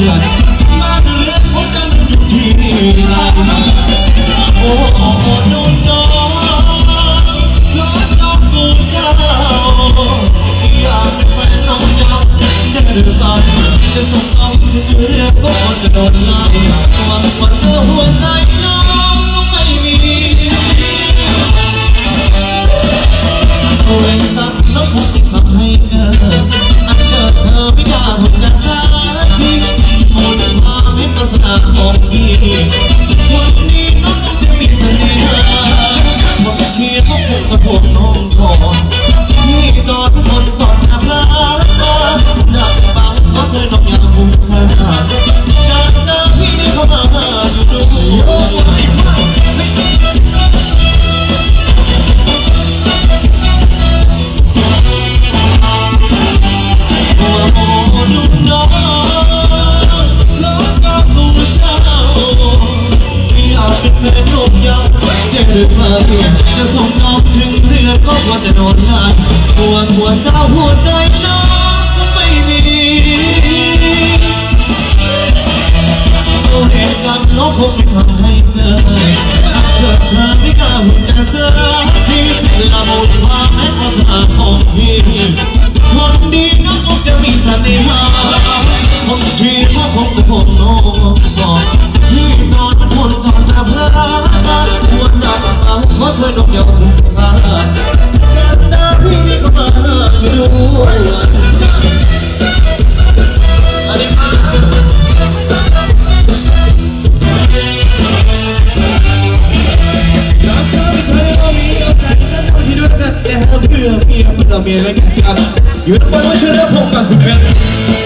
ลือดมาเรือพบกันอยู่ที่ไหนโอ้โอ้นุ่นน้องร้อนน้องกูเจ้าอยากเป็นแฟนน้องยาวจะหรือไปจะส่งน้องถึงเรือก็จะโดนไล่ความว่าเธอหัวใจ วันนี้น้องจะมีเสน่ห์ มีเสน่หาคนที่เขาคงจะคนโน้บอกที่จอดมันคนจอดจะเพลินควรดับมาเพราะเธอนกยาวคุ้มค่ากันดาพี่นี่ก็มาอยู่ด้วยอันนี้มารักษาไม่เคยเอามีเอาใจกันทำที่ด้วยกันแตาเพื่อเมียเพื่อเมียด้วยกันครับอยู่ทุกวันว่าช่วยเลือผมกับคุณเพื่อน